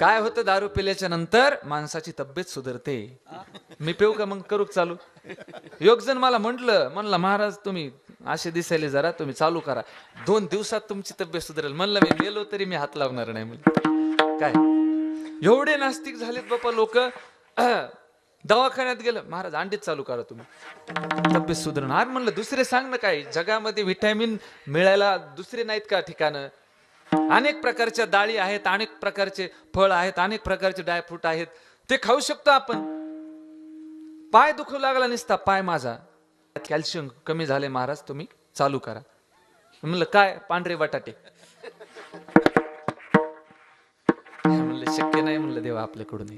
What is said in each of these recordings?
काय होतं दारू पिल्याच्या नंतर? माणसाची तब्येत सुधारते. मी पेऊ का मग? करू चालू? योग जण मला म्हटलं म्हणलं महाराज तुम्ही असे दिसायले जरा तुम्ही चालू करा. दोन दिवसात तुमची तब्येत सुधारेल. म्हणलं मी गेलो तरी मी हात लावणार नाही. म्हणलं काय? एवढे नास्तिक झालेत बापा लोक. दवाखान्यात गेलं. महाराज अंडीत चालू करा तुम्ही. तब्येत सुधारणार? म्हणलं दुसरे सांग ना काय? जगामध्ये व्हिटॅमिन मिळायला दुसरे नाहीत का ठिकाणं? अनेक प्रकारच्या डाळी आहेत अनेक प्रकारचे फळ आहेत अनेक प्रकारचे ड्रायफ्रूट आहेत. ते खाऊ शकतो आपण. पाय दुखू लागला निसता पाय माझा. कॅल्शियम कमी झाले महाराज तुम्ही चालू करा. म्हणलं काय पांढरे बटाटे? म्हणलं शक्य नाही म्हणलं देवा आपल्याकडून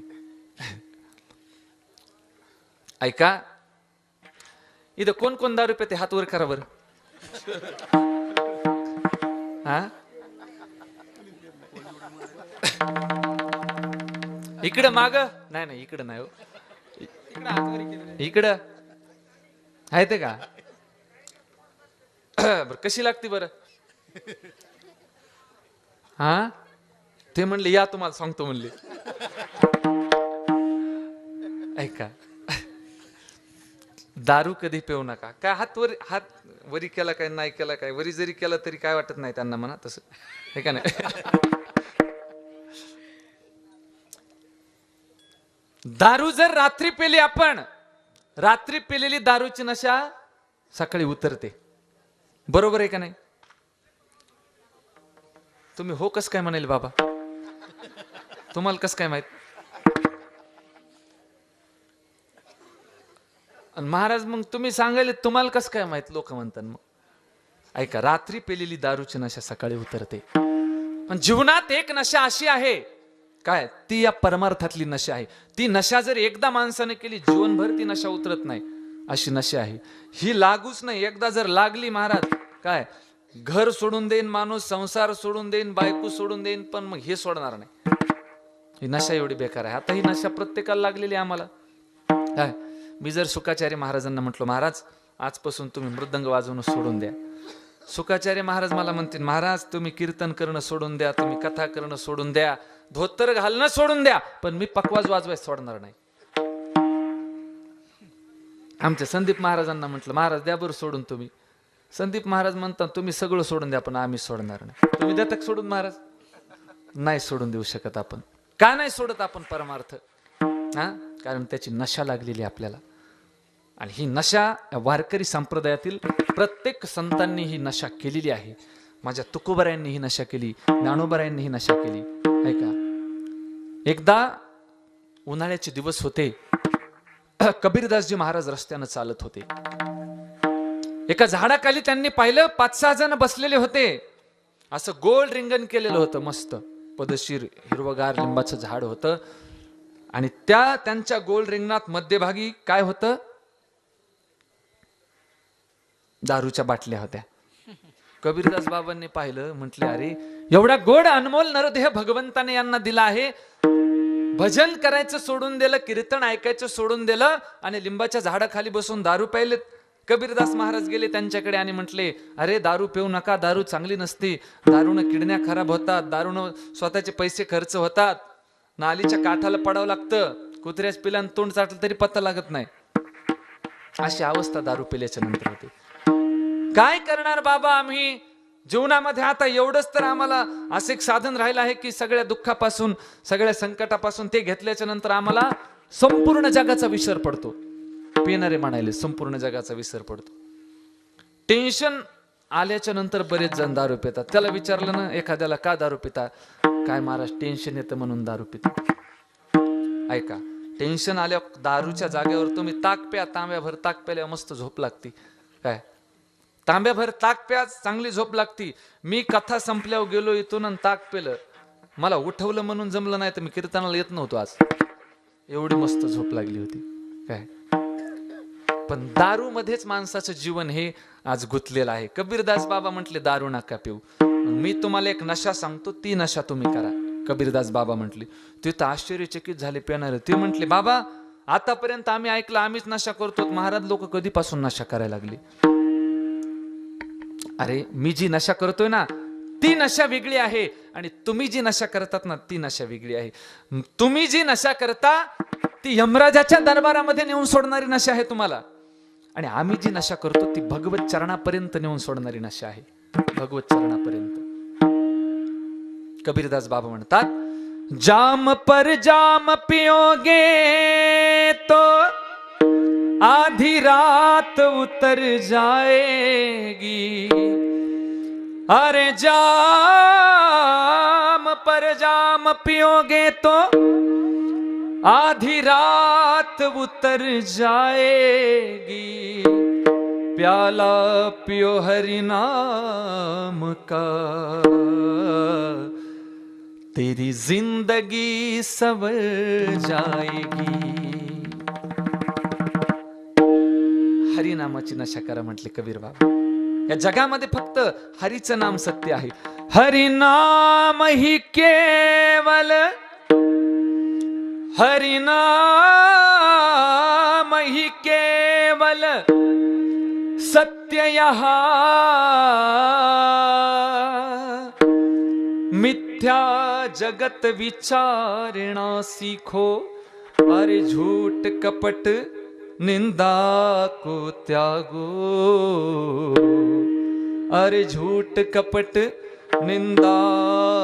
ऐका इथं कोण कोण दारू पेते? हात वर करा बर. हा? इकडं माग. नाही नाही इकडं नाही हो. इकडं आहे ते का? बर कशी लागते बर? हा? ते म्हणले या तुम्हाला सांगतो म्हणले. ऐका. दारू कधी पिऊ नका. काय हात वर हात वरी केला काय नाही केला काय वरी जरी केला तरी काय वाटत नाही त्यांना म्हणा तसं. हे का नाही? दारू जर रात्री पेली आपण रात्री पेलेली दारूची नशा सकाळी उतरते. बरोबर आहे का नाही? तुम्ही हो कस काय म्हणाल बाबा? तुम्हाला कस काय माहीत? आणि महाराज मग तुम्ही सांगायले तुम्हाला कसं काय माहीत? लोक म्हणतात मग. ऐका रात्री पेलेली दारूची नशा सकाळी उतरते. पण जीवनात एक नशा अशी आहे काय? ती या परमार्थातली नशा आहे. ती नशा जर एकदा माणसाने केली जीवनभर ती नशा उतरत नाही. अशी नशा आहे. ही लागूच नाही. एकदा जर लागली महाराज काय? घर सोडून देईन माणूस संसार सोडून देईन बायको सोडून देईन पण मग हे सोडणार नाही. ही नशा एवढी बेकार आहे. आता ही नशा प्रत्येकाला लागलेली आम्हाला. काय? मी जर सुखाचार्य महाराजांना म्हटलो महाराज आजपासून तुम्ही मृदंग वाजवणं सोडून द्या. सुखाचार्य महाराज मला म्हणतील महाराज तुम्ही कीर्तन करणं सोडून द्या तुम्ही कथा करणं सोडून द्या. धोतर घालणं सोडून द्या पण मी पकवाज वाजवाय सोडणार नाही. आमच्या संदीप महाराजांना म्हटलं महाराज द्या बरं सोडून तुम्ही. संदीप महाराज म्हणतात तुम्ही सगळं सोडून द्या पण आम्ही सोडणार नाही. तुम्ही देता सोडून महाराज? नाही सोडून देऊ शकत आपण. का नाही सोडत आपण परमार्थ? हा? कारण त्याची नशा लागलेली आहे आपल्याला. आणि ही नशा वारकरी संप्रदायातील प्रत्येक संतांनी ही नशा केलेली आहे. माझ्या तुकोबरायांनी ही नशा केली ज्ञानोबरायांनी ही नशा केली. ऐका एकदा उन्हाळ्याचे दिवस होते. कबीरदासजी महाराज रस्त्यानं चालत होते. एका झाडाखाली त्यांनी पाहिलं पाच सहा जण बसलेले होते. असं गोल रिंगण केलेलं होतं मस्त. पदशीर हिरवगार लिंबाचं झाड होतं. आणि त्या त्यांच्या गोल रिंगणात मध्यभागी काय होतं? दारूच्या बाटल्या होत्या. कबीरदास बाबांनी पाहिलं म्हटले अरे एवढा गोड अनमोल नरदेह भगवंताने यांना दिला आहे. भजन करायचं सोडून दिलं कीर्तन ऐकायचं सोडून दिलं आणि लिंबाच्या झाडाखाली बसून दारू प्यायलेत. कबीरदास महाराज गेले त्यांच्याकडे आणि म्हटले अरे दारू पिऊ नका दारू चांगली नसती. दारूनं किडण्या खराब होतात दारूनं स्वतःचे पैसे खर्च होतात. नालीच्या काठाला पडावं लागतं. कुत्र्याच पिलान तोंड चाटलं तरी पत्ता लागत नाही. अशी अवस्था दारू पिल्याच्या नंतर होती. काय करणार बाबा आम्ही? जीवनामध्ये आता एवढंच तर आम्हाला असं एक साधन राहिलं आहे की सगळ्या दुःखापासून सगळ्या संकटापासून ते घेतल्याच्या नंतर आम्हाला संपूर्ण जगाचा विसर पडतो. पिणारे म्हणाले संपूर्ण जगाचा विसर पडतो. टेन्शन आल्याच्यानंतर बरेच जण दारू पितात. त्याला विचारलं ना एखाद्याला का दारू पिता? काय महाराज टेन्शन येतं म्हणून दारू पिता. ऐका टेन्शन आल्या दारूच्या जागेवर तुम्ही ताक प्या तांब्याभर ताक प्यायला मस्त झोप लागती. काय? तांब्याभर ताक प्याच चांगली झोप लागती. मी कथा संपल्यावर गेलो इथून आणि ताक पेलं. मला उठवलं म्हणून जमलं नाही तर मी कीर्तनाला येत नव्हतो आज. एवढी मस्त झोप लागली होती. काय? पण दारू मध्येच माणसाचं जीवन हे आज गुंतलेलं आहे. कबीरदास बाबा म्हटले दारू नका पिऊ. मी तुम्हाला एक नशा सांगतो ती नशा तुम्ही करा. कबीरदास बाबा म्हटले ते तर आश्चर्यचकित झाले पिणार. ते म्हटले बाबा आतापर्यंत आम्ही ऐकलं आम्हीच नशा करतो महाराज लोक कधीपासून नशा करायला लागले? अरे मी जी नशा करतोय ना ती नशा वेगळी आहे. आणि तुम्ही जी नशा करतात ना ती नशा वेगळी आहे. तुम्ही जी नशा करता ती यमराजाच्या दरबारामध्ये नेऊन सोडणारी नशा आहे तुम्हाला. आणि आम्ही जी नशा करतो ती भगवत चरणापर्यंत नेऊन सोडणारी नशा आहे. भगवत चरणापर्यंत. कबीरदास बाबा म्हणतात जाम पर जाम पियोगे तो आधी रात उतर जाएगी। अरे जाम, पर जाम पियोगे तो आधी रात उतर जाएगी। प्याला पियो हरि नाम का। तेरी ज़िंदगी सवर जाएगी। नामाची नशा करा म्हटले कबीर बाबा. या जगामध्ये फक्त हरीचं नाम सत्य आहे. हरिनाम ही केवल हरिनाम ही केवल सत्य यहा मिथ्या जगत विचारणा सीखो अरे झूठ कपट निंदा को त्यागो। अरे झूठ कपट निंदा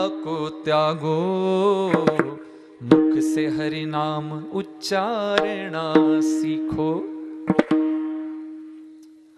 को त्यागो। मुख से हरि नाम उच्चारणा सीखो।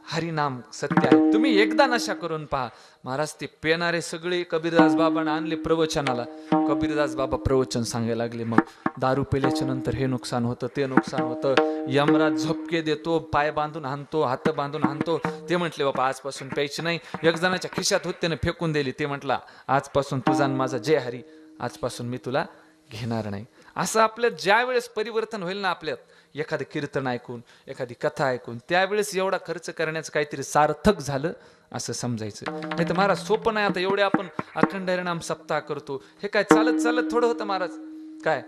हरिनाम सत्य आहे. तुम्ही एकदा नशा करून पहा. महाराज ते पेणारे सगळे कबीरदास बाबांना आणले प्रवचनाला. कबीरदास बाबा प्रवचन सांगायला लागले. मग दारू पेल्याच्या नंतर हे नुकसान होतं ते नुकसान होतं. यमराज झोपके देतो पाय बांधून हाणतो हात बांधून हाणतो ते म्हटले बाबा आजपासून प्यायची नाही. एक जणाच्या खिशात होत त्याने फेकून दिली. ते म्हटला आजपासून तुझा आणि माझा जय हरी. आजपासून मी तुला घेणार नाही. असं आपल्यात ज्या वेळेस परिवर्तन होईल ना आपल्यात एखादं कीर्तन ऐकून एखादी कथा ऐकून त्यावेळेस एवढा खर्च करण्याचं काहीतरी सार्थक झालं असं समजायचं. नाही तर महाराज सोपं नाही आता एवढे आपण अखंड हरिणाम सप्ताह करतो. हे काय चालत चालत थोडं होतं महाराज. काय?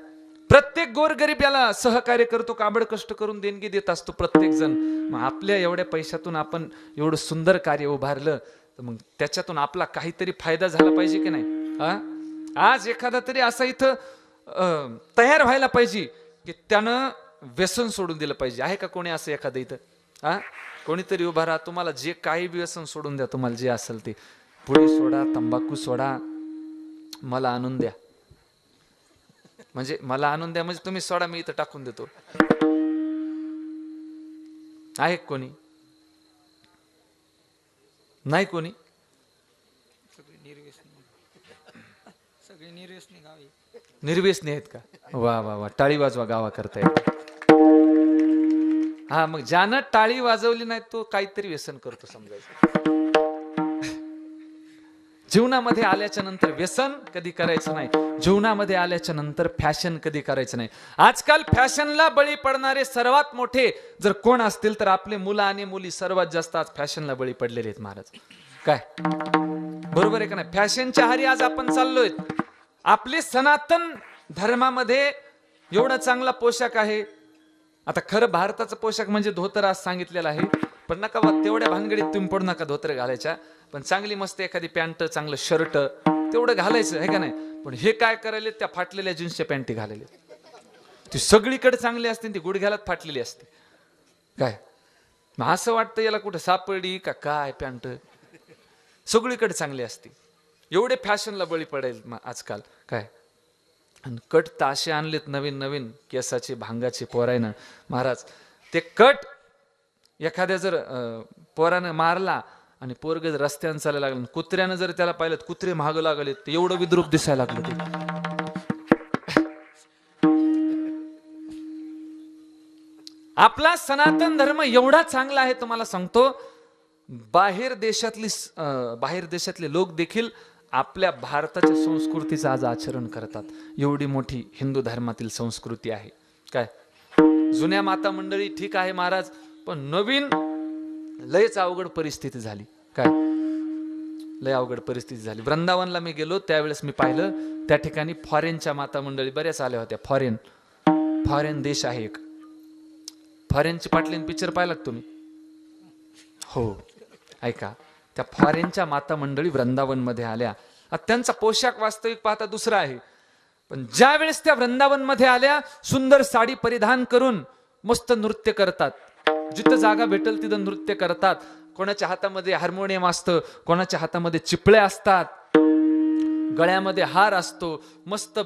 प्रत्येक गोरगरीब याला सहकार्य करतो काबड कष्ट करून देणगी देत असतो प्रत्येक जण मग आपल्या एवढ्या पैशातून आपण एवढं सुंदर कार्य उभारलं तर मग त्याच्यातून आपला काहीतरी फायदा झाला पाहिजे की नाही? हा आज एखादा तरी असा इथं तयार व्हायला पाहिजे की त्यानं व्यसन सोडून दिलं पाहिजे. आहे का कोणी असं एखादं इथं? हा कोणीतरी उभा राहा. तुम्हाला जे काही बी व्यसन सोडून द्या तुम्हाला जे असेल ते. पुढे सोडा तंबाखू सोडा. मला आणून द्या. म्हणजे मला आणून द्या म्हणजे तुम्ही सोडा मी इथं टाकून देतो. आहे कोणी? नाही कोणी? सगळी निर्व्यसनी. सगळे निर्व्यसनी गावी. निर्व्यसनी आहेत का? वा वा वा. टाळी वाजवा गावा करता येत हा मग ज्यानं टाळी वाजवली नाही तो काहीतरी व्यसन करतो समजायचं. जीवनामध्ये आल्याच्यानंतर व्यसन कधी करायचं नाही. जीवनामध्ये आल्याच्यानंतर फॅशन कधी करायचं नाही. आजकाल फॅशनला बळी पडणारे सर्वात मोठे जर कोण असतील तर आपले मुलं आणि मुली सर्वात जास्त आज फॅशनला बळी पडलेले आहेत महाराज. काय? बरोबर आहे का नाही? फॅशनच्या हारी आज आपण चाललोय. आपले सनातन धर्मामध्ये एवढा चांगला पोशाख आहे. आता खरं भारताचा पोशाख म्हणजे धोतर आज सांगितलेला आहे. पण नका बा तेवढ्या भानगडीत तुम्ही पडू नका धोतर घालायच्या. पण चांगली मस्त एखादी पॅन्ट चांगलं शर्ट तेवढं घालायचं आहे का नाही? पण हे काय करायले त्या फाटलेल्या जीन्सच्या पॅन्टी घालायले ती सगळीकडे चांगली असते ती गुडघ्यालाच फाटलेली असते. काय? मग असं वाटतं याला कुठं सापडी का काय पॅन्ट? सगळीकडे चांगली असते. एवढे फॅशनला बळी पडेल आजकाल. काय? आणि कट ताशे आणलेत नवीन नवीन केसाचे भांगाचे पोरायनं. महाराज ते कट एखाद्या जर अं, पोरानं मारला आणि पोरग जर रस्त्यानं चालायला लागलं कुत्र्यानं जर त्याला पाहिलं कुत्रे महाग लागले ते एवढं विद्रूप दिसायला लागलं ते. आपला सनातन धर्म एवढा चांगला आहे तुम्हाला सांगतो बाहेर देशातली अं, बाहेर देशातले लोक देखील आपल्या भारताच्या संस्कृतीचं आज आचरण करतात. एवढी मोठी हिंदू धर्मातील संस्कृती आहे. काय? जुन्या माता मंडळी ठीक आहे महाराज पण नवीन लयच अवघड परिस्थिती झाली. काय? लय अवघड परिस्थिती झाली. वृंदावनला मी गेलो त्यावेळेस मी पाहिलं त्या ठिकाणी फॉरेनच्या माता मंडळी बऱ्याच आल्या होत्या. फॉरेन फॉरेन देश आहे एक. फॉरेनची पाटलीन पिक्चर पाहिलात तुम्ही? हो. ऐका. त्या फॉरेनच्या माता मंडळी वृंदावनमध्ये आल्या. त्यांचा पोशाख वास्तविक पाहता दुसरा आहे. पण ज्या वेळेस त्या वृंदावनमध्ये आल्या सुंदर साडी परिधान करून मस्त नृत्य करतात. जिथं जागा भेटेल तिथं नृत्य करतात. कोणाच्या हातामध्ये हार्मोनियम असतं कोणाच्या हातामध्ये चिपळे असतात. गळ्यामध्ये हार असतो मस्त